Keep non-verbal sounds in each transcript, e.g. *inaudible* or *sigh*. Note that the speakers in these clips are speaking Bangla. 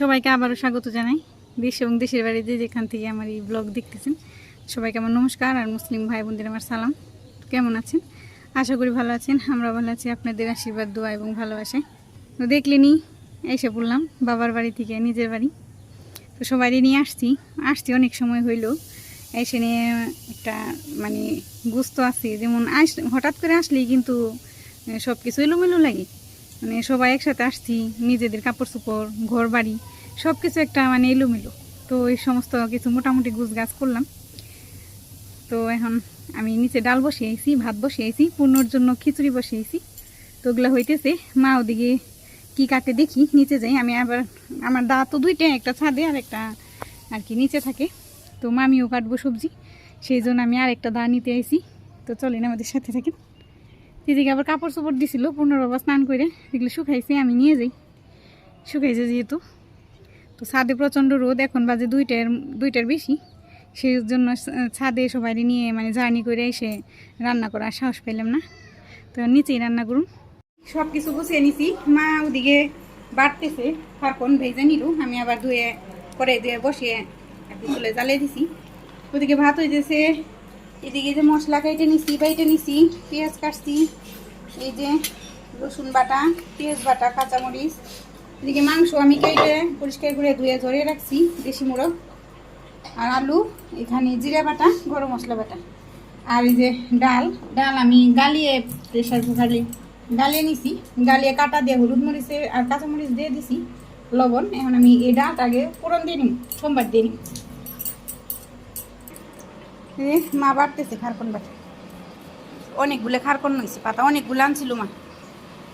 সবাইকে আবারও স্বাগত জানাই। দেশ এবং দেশের বাড়িতে যেখান থেকে আমার এই ব্লগ দেখতেছেন, সবাইকে আমার নমস্কার আর মুসলিম ভাই বোনদের আমার সালাম। কেমন আছেন? আশা করি ভালো আছেন আমরা ভালো আছি, আপনাদের আশীর্বাদ, দোয়া এবং ভালোবাসায়। তো দেখলেনি এসে বললাম বাবার বাড়ি থেকে, নিজের বাড়ি। তো সবাই নিয়ে আসছি। আসছি অনেক সময় হইল, এসে নিয়ে একটা মানে গুস্ত আছে, যেমন আস হঠাৎ করে আসলেই কিন্তু সব কিছু এলোমেলো লাগে। মানে সবাই একসাথে আসছি, নিজেদের কাপড় চোপড়, ঘর বাড়ি সব কিছু একটা মানে এলোমেলো। তো এই সমস্ত কিছু মোটামুটি গুছ গাছ করলাম। তো এখন আমি নিচে ডাল বসিয়েছি, ভাত বসিয়েছি পূর্ণর জন্য খিচুড়ি বসিয়েছি। তো ওগুলো হইতেছে, মা ওদিকে কি কাটে দেখি, নিচে যাই। আমি আবার, আমার দা তো দুইটা, একটা ছাদে আর একটা আর কি নিচে থাকে। তো মামিও কাটবো সবজি, সেই জন্য আমি আর একটা দা নিতে আইছি। তো চলেন আমাদের সাথে থাকেন। দিদিকে আবার কাপড় চোপড় দিছিল পুনর্বাবা স্নান করে এগুলো শুকাইছি, আমি নিয়ে যাই। শুকাইছে যেহেতু। তো ছাদে প্রচণ্ড রোদ, এখন বাজে দুইটার দুইটার বেশি। সেই জন্য ছাদে সবাই নিয়ে মানে জার্নি করে এসে রান্না করার সাহস পেলাম না। তো নিচেই রান্না করুন সব কিছু গুছিয়ে নিছি। মা ওদিকে বাড়তেছে ফারকন ভেজে নিল। আমি আবার ধুয়ে পরে ধুয়ে বসিয়ে চুলে জ্বালিয়ে দিছি। ওদিকে ভাত হইতেছে এদিকে যে মশলা কেটে নিছি বাইটে নিছি পেঁয়াজ কাটছি এই যে রসুন বাটা পেঁয়াজ বাটা কাঁচামরিচ। এদিকে মাংস আমি কেটে পরিষ্কার করে ধুয়ে ধরে রাখছি দেশি মোড়ক। আর আলু এখানে জিরা বাটা গরম মশলা বাটা। আর এই যে ডাল ডাল আমি গালিয়ে প্রেশার কুকারে গালিয়ে নিছি। গালিয়ে কাটা দিয়ে হলুদ মরিচে আর কাঁচামরিচ দিয়ে দিছি লবণ। এখন আমি এই ডালটাকে ফোড়ন দিয়ে নিব সোমবার দিয়ে এ, মা বাড়তেছে খারকন বাটা অনেকগুলো খারকন হয়েছে পাতা অনেকগুলো আনছিল মা।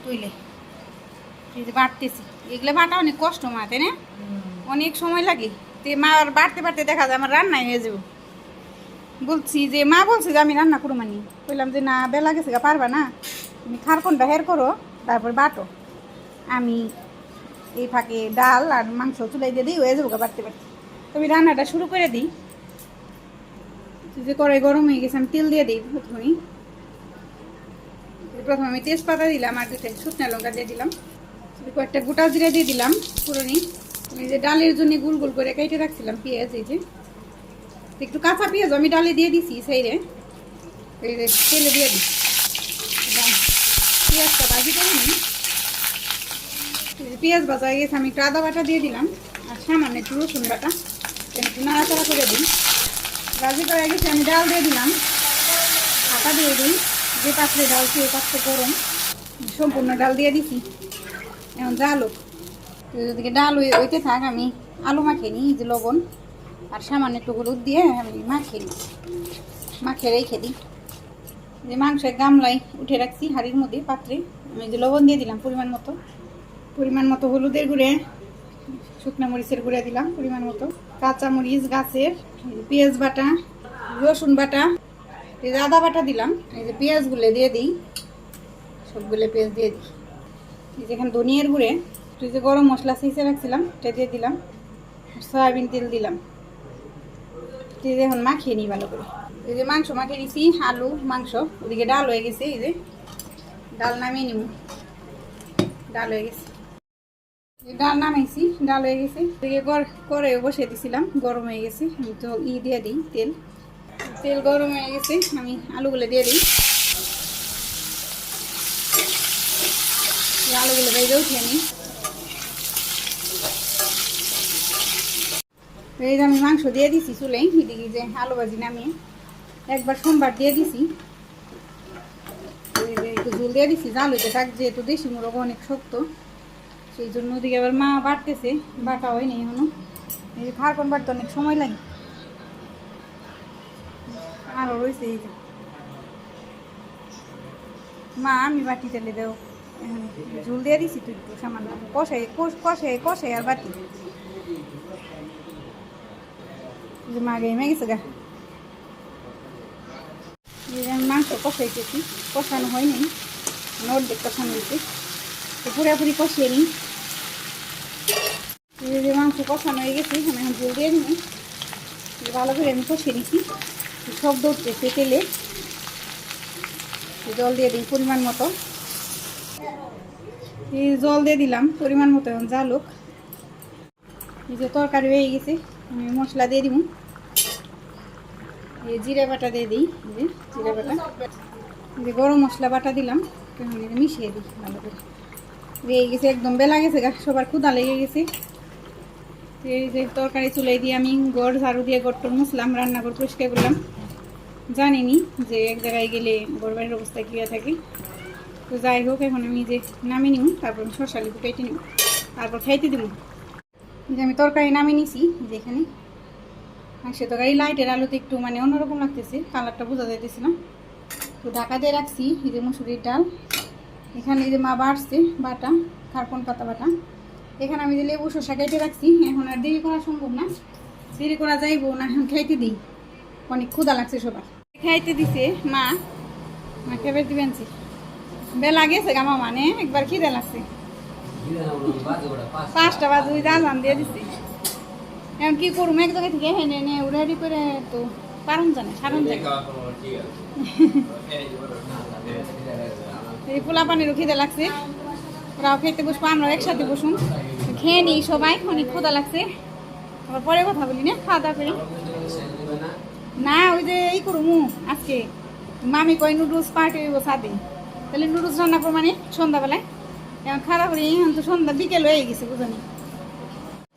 তুইলে। যে এগুলো বাটা অনেক কষ্ট মা তাই না? অনেক সময় লাগে। তো মা আর বাড়তে বাড়তে দেখা যায় আমার রান্নাই হয়ে যাবে। বলছি যে মা বলছে যে আমি রান্না করব মানি। বললাম যে না বেলা গেছে গা পারবা না। তুমি খারকনটা হের করো তারপর বাটো। আমি এই ফাঁকে ডাল আর মাংস চুলাই দিয়ে দিই হয়ে যাব গা বাড়তে বাড়তে। তুমি রান্নাটা শুরু করে দিই। যে কড়াই গরম হয়ে গেছে, আমি তেল দিয়ে দিই প্রথমেই। প্রথমে আমি তেজপাতা দিলাম আর দুটো শুকনা লঙ্কা দিয়ে দিলাম। কয়েকটা গোটা জিরা দিয়ে দিলাম পুরনি আমি যে ডালের জন্য গুল গুল করে কেটে রাখছিলাম পেঁয়াজ, এই যে। একটু কাঁচা পেঁয়াজ আমি ডালে দিয়ে দিছি সাইডে। এই যে তেলে দিয়ে দিই পেঁয়াজটা ভাজি করে পেঁয়াজ ভাজা গেছে, আমি একটু আদা বাটা দিয়ে দিলাম। আর সামান্য একটু রসুন বাটা। একটু নাড়াচাড়া করে দিই। ভাজি করা গেছে, আমি ডাল দিয়ে দিলাম। আটা দিয়ে দিই, যে পাত্রে ডাল সেই পাত্রে গরম। সম্পূর্ণ ডাল দিয়ে দিছি। এখন জালো ওদিকে ডাল ওই ওইতে থাক, আমি আলু মাখিয়ে নিই যে লবণ। আর সামান্য একটু হলুদ দিয়ে আমি মাখিয়ে নিই মাখিয়ে রেখে দিই। যে মাংসের গামলায় উঠে রাখছি হাঁড়ির মধ্যে, পাত্রে। আমি যে লবণ দিয়ে দিলাম পরিমাণ মতো। পরিমাণ মতো হলুদের গুঁড়ে, শুকনো মরিচের গুঁড়ে দিলাম পরিমাণ মতো। কাঁচা মরিচ গাছের পেঁয়াজ বাটা, রসুন বাটা, এই যে আদা বাটা দিলাম। এই যে পেঁয়াজগুলো দিয়ে দিই। সবগুলো পেঁয়াজ দিয়ে দিই। এই যে এখানে ধনিয়ার গুঁড়ে তুই যে গরম মশলা সিসে রাখছিলাম, এটা দিয়ে দিলাম। সয়াবিন তেল দিলাম। দিয়ে দিয়ে এখন মাখিয়ে নিই ভালো করে। এই যে মাংস মাখিয়ে নিছি, আলু, মাংস। ওদিকে ডাল হয়ে গেছে, এই যে ডাল নামিয়ে নিব। ডাল হয়ে গেছে। এই ডাল নামাইছি, ডাল হয়ে গেছে। করে বসিয়ে দিছিলাম, গরম হয়ে গেছে। আমি তো ই দিয়ে দিই তেল। তেল গরম হয়ে গেছে, আমি আলুগুলো দিয়ে দিই। আলুগুলো ভেজে উঠিয়ে নিই এই যে আমি মাংস দিয়ে দিছি চুলে, এদিকে যে আলু ভাজি নামিয়ে, একবার সোমবার দিয়ে দিছি। একটু ঝুল দিয়ে দিছি জাল হইতে থাক, যেহেতু দেশি মুরগ অনেক শক্ত। সেই জন্য ওদিকে আবার মা বাড়তেছে বাটা হয়নি এখনও। এই যে খারকন বাড়তে অনেক সময় লাগে। আরও রয়েছে এই যে। মা, আমি বাটি তেলে দেও। ঝুল দিয়ে দিছি তুই একটু সামান্য কষে কষে কষে আর বাটি। মা গেমে গেছে গা। মাংস কষাইতেছি। কষানো হয়নি। অর্ধেক কষানো হয়েছে। তো পুরোপুরি কষিয়ে নিই। এই যে মাংস কষানো হয়ে গেছে, আমি এখন ঝুল দিয়ে নিই ভালো করে আমি কষিয়ে নিচ্ছি। শব্দ উঠতেছে তেলে। জল দিয়ে দিই পরিমাণ মতো। এই জল দিয়ে দিলাম, পরিমাণ মতো এখন জালুক এই যে তরকারি হয়ে গেছে, আমি মশলা দিয়ে দিব। এই জিরে বাটা দিয়ে দিই যে জিরে বাটা। যে গরম মশলা বাটা দিলাম, এখন মিশিয়ে দিই ভালো করে। হয়ে গেছে, একদম বেলা গেছে সবার ক্ষুদা লেগে গেছে। এই যে তরকারি চুলে দিয়ে আমি গড় ঝাড়ু দিয়ে গড়টর মুসলাম রান্নাঘর পরিষ্কার করলাম। জানিনি যে এক জায়গায় গেলে গড় বাড়ির অবস্থা কী থাকে। তো যাই হোক, এখন আমি যে নামিয়ে নিব তারপর শসা লিবু কেটে নিব তারপর খাইতে দিব যে আমি তরকারি নামিয়ে নিছি যেখানে আর সে তরকারি লাইটের আলোতে একটু মানে অন্যরকম লাগতেছে, কালারটা বোঝা যাইতেছে না। তো ঢাকা দিয়ে রাখছি, এই যে মুসুরির ডাল। এখানে এই যে মা বাড়ছে বাটা খারপন পাতা বাটা। এখানে আমি যে লেবু শসা কেটে রাখছি, এখন আর দেরি করা সম্ভব না। দেরি করা যাইবো, না এখন খাইতে দিই। অনেক ক্ষুদা লাগছে সবার। খাইতে দিছে, মা। মা খেবে দিবেন বেলা গেছে গামা মানে একবার খিদে লাগছে। পাঁচটা বাজে, ওই জান দিয়ে দিছি। এখন কি করুম? এক জায়গা থেকে হেনে নে রেডি করে তো পারুন জানে সারুন জানে। এই পোলা পানিরও খিদে লাগছে। ওরাও খেতে বসবো, আমরাও একসাথে বসুন। খেয়ে নিই সবাই, অনেক ক্ষুদা লাগছে। আবার পরে কথা বলি, না? খাওয়া দাওয়া করি। না, ওই যে এই করব আজকে। মামি কয় নুডলস পার্টি হইব সাদে তাহলে নুডলস রান্না করব মানে সন্ধ্যাবেলায়। এখন খারাপ করি, এখন তো সন্ধ্যা, বিকেল হয়ে গেছে বুঝলি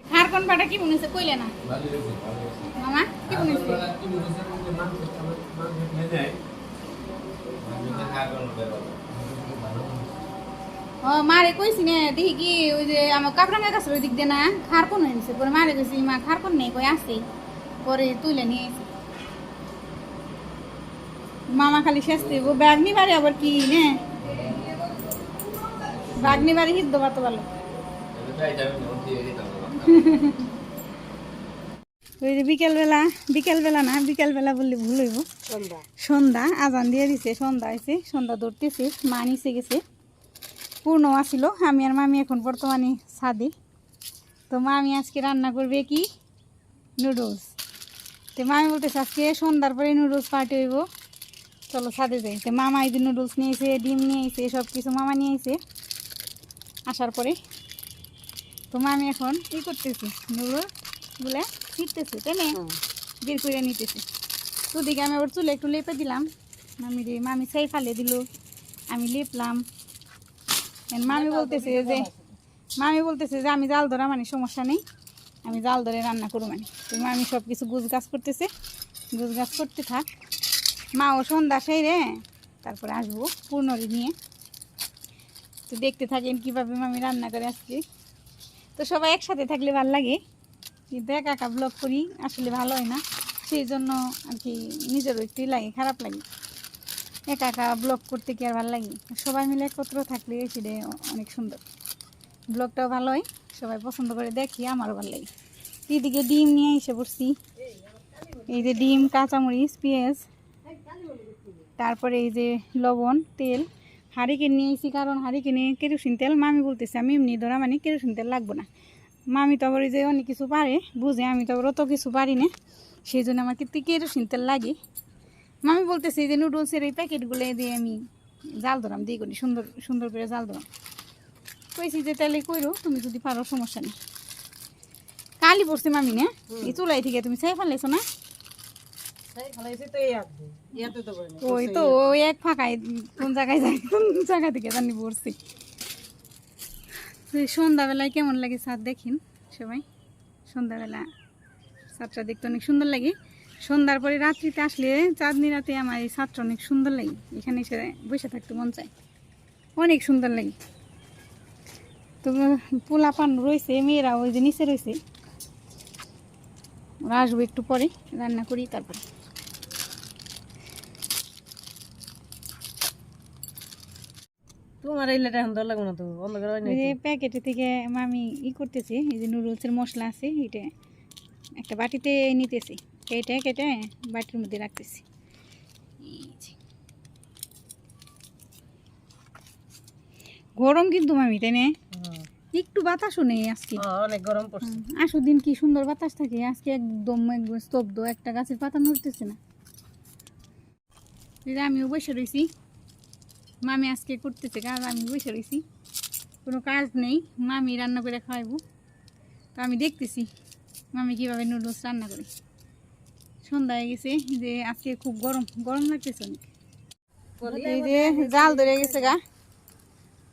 খার কোন পাটা কি মনে হচ্ছে কইলে না। মামা, কি মনে হচ্ছে মারে কইছি না দেখি কি ওই যে আমার কাপড়াঙ্গা কাছে ওই দিক দিয়ে না খার কোন হয়েছে পরে মারে কইছি মা খার কোন নেই কই আসি পরে তুলে নিয়ে এসে মামা খালি শেষ দিব ব্যাগ নি বাড়ি আবার কি নে? ব্যাগ নি বাড়ি হিদ্দ বাতো ভালো *laughs* ওই যে বিকেলবেলা বিকেলবেলা না বিকেলবেলা বললে ভুল হইব। সন্ধ্যা। আজান দিয়ে দিছে সন্ধ্যা হয়েছে সন্ধ্যা ধরতেছে মা নিচে গেছে। পূর্ণ আসিল আমি আর মামি এখন বর্তমানে সাদে তো মামি আজকে রান্না করবে কি? নুডলস। তো মামি বলতেছে আজকে সন্ধ্যার পরে নুডলস পার্টি হইব। চলো সাদে যাই। তো মামা এই যে নুডলস নিয়েছে ডিম নিয়েছে সব কিছু মামা নিয়েছে। আসার পরে তো মামি এখন কি করতেছি? নুডলস বলে ছিটতেছে তাই না? বের করে নিতেছে। তো দিকে আমি আবার চুলে একটু লেপে দিলাম। মামি রে মামি সেই ফালে দিল। আমি লেপলাম। মামি বলতেছে যে মামি বলতেছে যে, আমি জাল ধরা মানে সমস্যা নেই। আমি জাল ধরে রান্না করব মানে। তো মামি সব কিছু গুছ গাছ করতেছে। গুছ গাছ করতে থাক। মাও সন্ধ্যা সেই রে। তারপরে আসব পূর্ণরি নিয়ে। তো দেখতে থাকেন কীভাবে মামি রান্না করে আসছি তো সবাই একসাথে থাকলে ভালো লাগে। কিন্তু একা একা ব্লগ করি আসলে ভালো হয় না। সেই জন্য আর কি নিজেরও একটু লাগে, খারাপ লাগে। একা একা ব্লগ করতে কি আর ভালো লাগে? সবাই মিলে একত্র থাকলে সেটা অনেক সুন্দর। ব্লগটাও ভালো হয় সবাই পছন্দ করে দেখি, আমারও ভালো লাগে। এদিকে ডিম নিয়ে এসে পড়ছি। এই যে ডিম, কাঁচামরিচ, পেঁয়াজ, তারপরে এই যে লবণ, তেল। হাঁড়িকে নিয়েছি কারণ হাঁড়িকে কিনে কেরোসিন তেল, মামি বলতেছে, আমি এমনি ধরা মানে কেরোসিন তেল লাগবো না। মামি তো আবার যে অনেক কিছু পারে, বুঝে, আমি তো আবার অত কিছু পারি না। সেই জন্য আমার কিন্তু কেরোসিন তেল লাগে। মামি বলতেছে যে নুডলসের এই প্যাকেটগুলো দিয়ে আমি জাল ধরাম দিয়ে করি সুন্দর সুন্দর করে জাল ধরাম। কইছি যে তাহলে কইরো তুমি যদি পারো সমস্যা নেই। কালি পড়ছে মামি না? এই চুলাই থেকে তুমি চাই ফেলেছো না? ওই তো ওই এক ফাঁকায় কোন জায়গায় যায় কোন জায়গা থেকে জানি পড়ছি। সন্ধ্যাবেলায় কেমন লাগে ছাদ দেখেন সবাই? সন্ধ্যাবেলা ছাদটা দেখতে অনেক সুন্দর লাগে। সন্ধ্যার পরে রাত্রিতে আসলে চাঁদনি রাতে আমার এই ছাদটা অনেক সুন্দর লাগে। এখানে এসে বসে থাকতে মন চায়। অনেক সুন্দর লাগে। তো পোলা পান রয়েছে মেয়েরা ওই যে নিচে রয়েছে। ওরা আসব একটু পরে রান্না করি তারপরে। তোমার এই লেটা এখন লাগবে না তো? অন্ধকার হয় না এই যে প্যাকেটে থেকে আমি ই করতেছি এই যে নুডলসের মশলা আছে এটা একটা বাটিতে নিতেছি। কেটে কেটে বাটির মধ্যে রাখতেছি। গরম কিন্তু মামি তাই না? একটু বাতাসও নেই আজকে। হ্যাঁ, অনেক গরম পড়ছে। আসো দিন কি সুন্দর বাতাস থাকে আজকে একদম স্তব্ধ একটা গাছের পাতা নড়তেছে না। এই যে আমিও বসে রয়েছি মামি আজকে করতেছে কাজ আমি বসে রয়েছি কোনো কাজ নেই মামি রান্না করে খাওয়াইবো। তো তো আমি দেখতেছি মামি কীভাবে নুডলস রান্না করি। সন্ধ্যা হয়ে গেছে যে আজকে খুব গরম গরম লাগতেছে অনেক। এই যে জাল ধরে গেছে গা।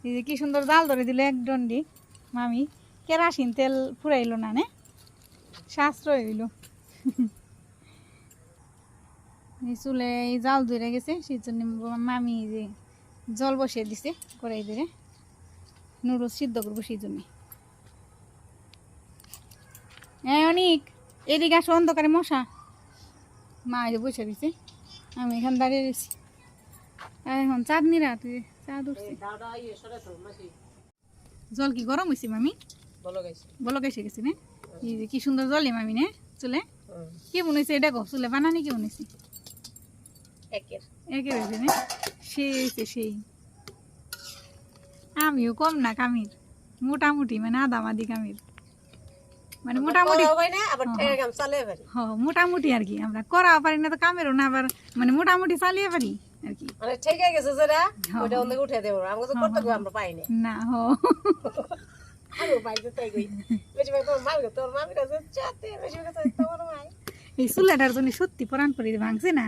এই যে কি সুন্দর জাল ধরে দিল এক দণ্ডি মামি। কেরাসিন তেল ফুরাইলো না নে? সাশ্রয় হইল। চুলে এই জাল ধরে গেছে সেই জন্য মামি যে জল বসিয়ে দিছে কড়াই ধরে। নুডলস সিদ্ধ করব সেই জন্য। হ্যাঁ অনেক এদিকে আসো অন্ধকারে মশা। মা এই বসে দিছে আমি এখানে দাঁড়িয়ে রয়েছি। এখন চাঁদনি রাত চাঁদ উঠছে। জল কি গরম হয়েছে মামি? বলো এসে গেছি না? যে কি সুন্দর জলে মামি নে চুলে। কি বনেছে এটা গো চুলে বানানি কি বনেছে একের। একে রয়েছে না। সেই হয়েছে সেই। আমিও কম না কামির। মোটামুটি মানে আদামাদি কামির। মানে মোটামুটি হয় না আবার ঠেকে গাম চালে পারি হ মোটামুটি আর কি আমরা করাও পারি না তো কামেরও না আবার মানে মোটামুটি চালিয়ে পারি আর কি। মানে ঠেকে গেছে যেটা হ্যাঁ, ওটা অন্য উঠে দেবো। তো করতে আমরা পাই না। না হ এই চুলাটার জন্য সত্যি পরাণ করে ভাঙছে না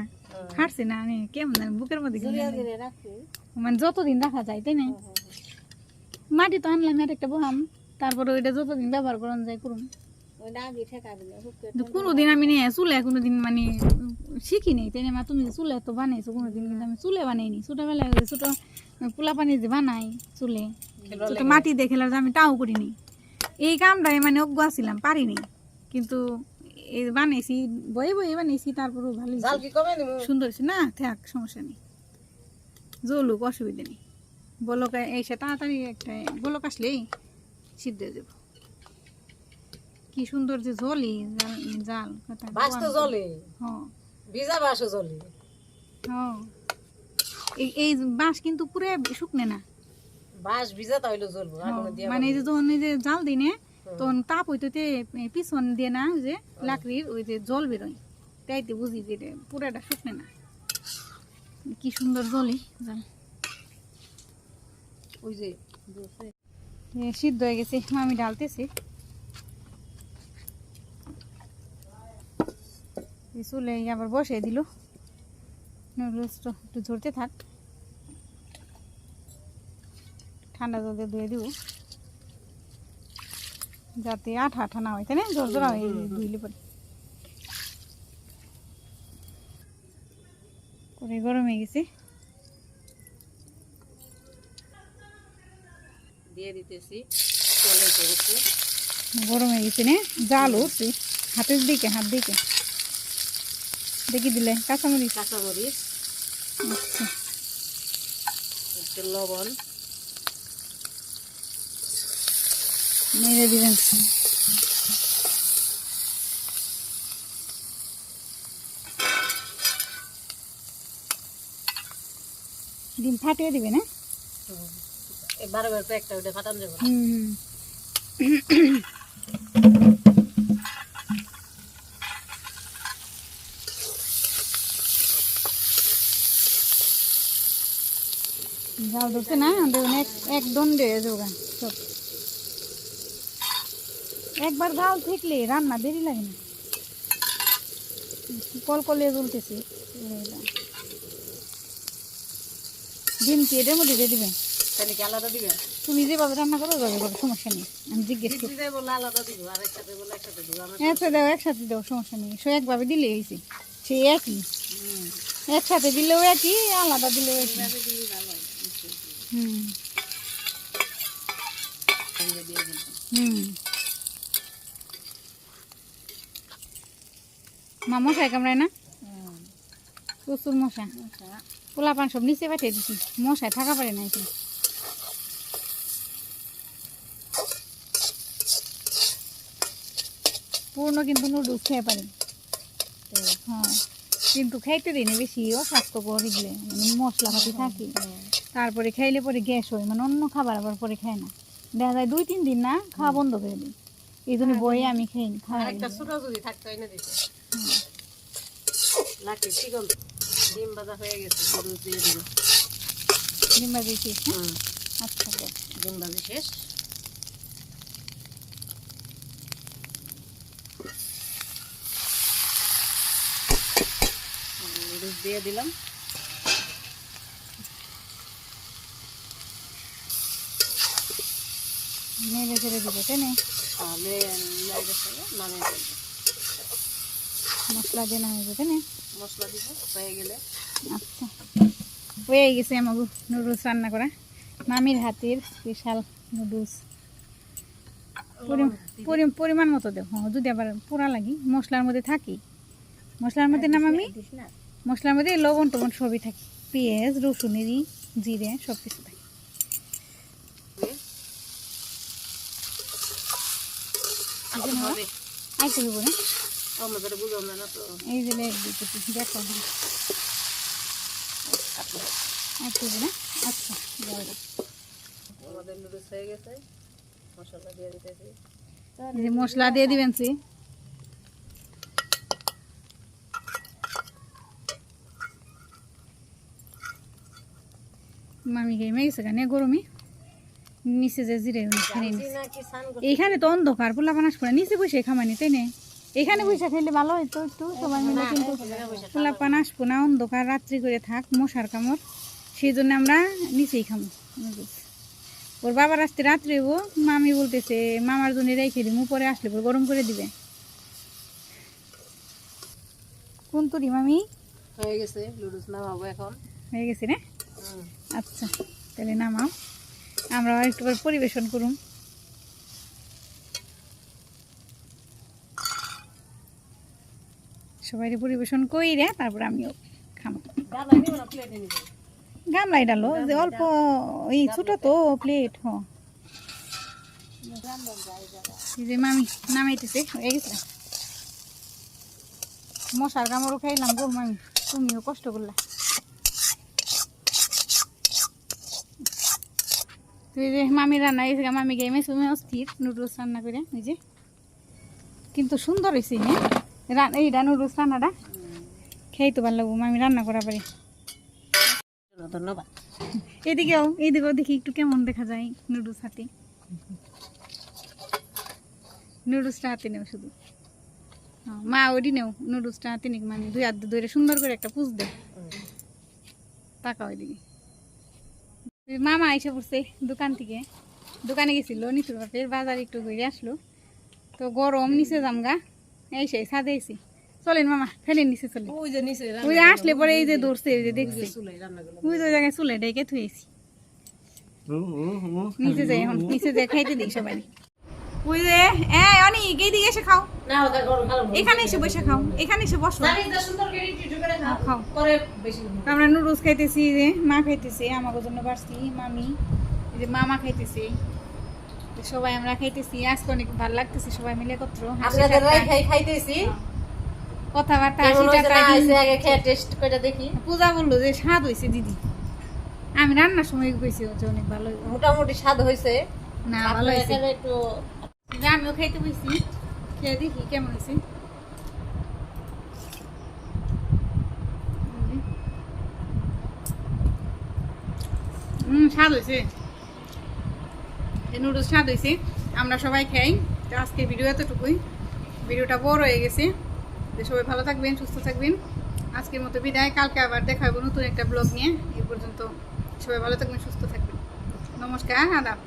হাঁটছে না আমি কেমন বুকের মধ্যে মানে যতদিন রাখা যায় তাই না? মাটি তো আনলাম আর একটা বহাম। তারপরে ওইটা যতদিন ব্যবহার করানো যায় করুন। কোনোদিন আমি নিয়ে চুলে কোনোদিন মানে শিখি নেই। মা তুমি যে চুলে তো বানাইছো কোনোদিন কিন্তু আমি চুলে বানাইনি ছোটোবেলায় যে পোলা পানি যে বানাই চুলে ছোটো মাটি দেখে যে আমি তাও করিনি এই কামটাই মানে অজ্ঞ আছিলাম পারিনি কিন্তু এই বানাইছি বয়ে বয়ে বানাইছি তারপরেও ভালো সুন্দর হয়েছে। না থাক সমস্যা নেই। জলুক অসুবিধা নেই। বলক এসে তাড়াতাড়ি একটা বলক আসলেই সিদ্ধ হয়ে যাব। কি সুন্দর যে জলি জাল বাস তো জলে? হ্যাঁ। ভিজা বাসও জলে? হ্যাঁ। এই বাঁশ কিন্তু পুরো শুকনে না। বাস ভিজা তাইলে জ্বলবো মানে এই যে যখন এই যে জাল দিই নে তখন তাপ হইতে পিছন দিয়ে না যে লাকড়ির ওই যে জল বেরোয়। তাইতে বুঝি যে পুরাটা শুকনে না। কি সুন্দর জলে জাল। ওই যে সিদ্ধ হয়ে গেছে আমি ঢালতেছি চুলে আবার বসিয়ে দিল। নুডলসটা একটু ঝরতে থাক। ঠান্ডা জল দিয়ে ধুয়ে দিব। যাতে আঠা আঠা না হয় তাই না? জোর জোড়া হয় ধুইলে পরে। করে গরম হয়ে গেছে। দিয়ে দিতেছি গেছে গরম হয়ে গেছে না? জাল উঠছে। হাতের দিকে হাত দিকে। দেখি দিলে কাঁচামরিচ? কাঁচা মরিচ আচ্ছা। একটু লবণ। নেড়ে দিবেন। ডিম ফাটিয়ে দিবে না এই বারো একটা ওটা ফাটান যাব হুম। জাল ধরছে না দেখুন এক এক দণ্ডে যোগা সব। একবার জাল থাকলে রান্না দেরি লাগে না। কল কলে জ্বলতেছে। ডিম কি এটার মধ্যে দিয়ে দিবেন আলাদা তুমি যেভাবে রান্না করো ওইভাবে করো সমস্যা নেই। আমি জিজ্ঞেস করি। একসাথে দাও একসাথে দাও সমস্যা নেই। সে একভাবে দিলে হয়েছে। সে একই। একসাথে দিলেও একই আলাদা দিলেও একই। হুম। হুম মা মশাই কামড়ায় না? প্রচুর মশা। পোলা পান সব নিচে পাঠিয়ে দিছি। মশায় থাকা পারে না এখানে। পূর্ণ কিন্তু নুডলস খেয়ে পারে। হ্যাঁ কিন্তু খাইতে দিই না বেশি অস্বাস্থ্যকর এগুলো। মানে মশলা পাতি থাকে তারপরে খাইলে পরে গ্যাস হয় মানে অন্য খাবার আবার পরে খায় না। দেখা যায় দুই তিন দিন না খাওয়া বন্ধ করে দিই এই জন্য হ্যাঁ, বয়ে আমি খাই না খাওয়া একটা ছোট যদি থাকতো দিতে। লাকি চিকন? ডিম বাজা হয়ে গেছে দিয়ে ডিম ভাজি শেষ হ্যাঁ? আচ্ছা ডিম শেষ। দিয়ে দিলাম। নেড়ে ছেড়ে দিব তাই না? নামিয়ে ফেলব মশলা দেনা হয়ে যাবে না? মশলা দিব হয়ে গেলে। আচ্ছা। হয়ে গেছে আমাকে নুডলস রান্না করা। মামির হাতের স্পেশাল নুডলস। পরিমাণ মতো দেবো। হ্যাঁ যদি আবার পোড়া লাগি মশলার মধ্যে থাকি। মশলার মধ্যে না মামি? দিস না মশলার মধ্যে লবণ টবণ সবই থাকে। পেঁয়াজ রসুনেরই জিরে সব কিছু থাকে। হবে। আর কিছু করে আমাদের বুঝলাম না তো। এই যে লেগ দিতেছি দেখো। আর কিছু করে আচ্ছা। আমাদের নুডলস হয়ে গেছে। মশলা দিয়ে দিতেছি। এই মশলা দিয়ে দিবেন সে। মামি গেমে গেছে গানে গরমে নিচে যে জিরে এইখানে তো অন্ধকার পোলা বানাস করে নিচে বসে খামানি তাই না? এখানে বসে খাইলে ভালো হইতো একটু সবাই মিলে কিন্তু পোলা পান আসব না অন্ধকার রাত্রি করে থাক মশার কামড়। সেই জন্য আমরা নিচেই খামো ওর বাবার আসতে রাত্রে ও মামি বলতেছে মামার জন্য রেখে দিমু পরে আসলে পর গরম করে দিবে। কোন তুরি মামি? হয়ে গেছে নুডলস নামাবো এখন। হয়ে গেছে না আচ্ছা তাহলে নামাও। আমরা একটু পরে পরিবেশন করুন। সবাই পরিবেশন করি রে তারপরে আমিও নিব গামলাই ডালো যে অল্প এই ছোট তো প্লেট হ। যে মামি নামাইতেছে হয়ে গেছে। মশার কামড়ও খাইলাম গো মামি তুমিও কষ্ট করলা। তুই যে মামি রান্না গেছে মামি গেমে তুমি অস্থির নুডলস রান্না করে ওই যে। কিন্তু সুন্দর হয়েছে হ্যাঁ? এইটা নুডলস রান্নাটা খেয়ে তো ভালো লাগবো মামি রান্না করা পারে। ধন্যবাদ। এদিকেও এইদিকেও দেখি একটু কেমন দেখা যায় নুডলস হাতে। নুডলসটা হাতে নেও শুধু। মা ওডি নেও নুডলসটা হাতে নিক মানে দুই হাত ধরে সুন্দর করে একটা পুষ দে। টাকা ওইদিকে ওই মামা এসে পড়ছে দোকান থেকে। দোকানে গেছিল নিচুর বাপের বাজার একটু ঘুরে আসলো। তো গরম নিচে জামগা। এই সেই সাদে এসি চলেন মামা ফেলেন নিচে চলে ওই যে নিচে ওই আসলে পরে এই যে ধরছে এই যে দেখছে। ওই যে জায়গায় চুলে ডেকে থুয়েছি নিচে যাই এখন নিচে যাই খাইতে দিই সবাই ওই যে এ অনেক এইদিকে এসে খাও। এখানে এসে বসে খাও এখানে এসে বসো। খাও বেশি আমরা নুডলস খাইতেছি যে মা খাইতেছে আমাকে জন্য মামি এই যে মামা খাইতেছে। সবাই আমরা খাইতেছি আজকে অনেক ভালো লাগতেছে সবাই মিলে খাই খাইতেছি। কথাবার্তা কেমন হাসি খেয়ে টেস্ট করে দেখি। পূজা বলল যে স্বাদ হয়েছে দিদি। আমি রান্নার সময় যে অনেক ভালো মোটামুটি স্বাদ হয়েছে না ভালো হয়েছে একটু আমিও খাইতে দেখি কেমন হয়েছে হুম স্বাদ হয়েছে নুডলস স্বাদ হয়েছে আমরা সবাই খাই। তো আজকে ভিডিও এতটুকুই। ভিডিওটা বড় হয়ে গেছে। তো সবাই ভালো থাকবেন, সুস্থ থাকবেন। আজকের মতো বিদায়। কালকে আবার দেখা হবে নতুন একটা ব্লগ নিয়ে। এই পর্যন্ত সবাই ভালো থাকবেন, সুস্থ থাকবেন। নমস্কার, আদাব।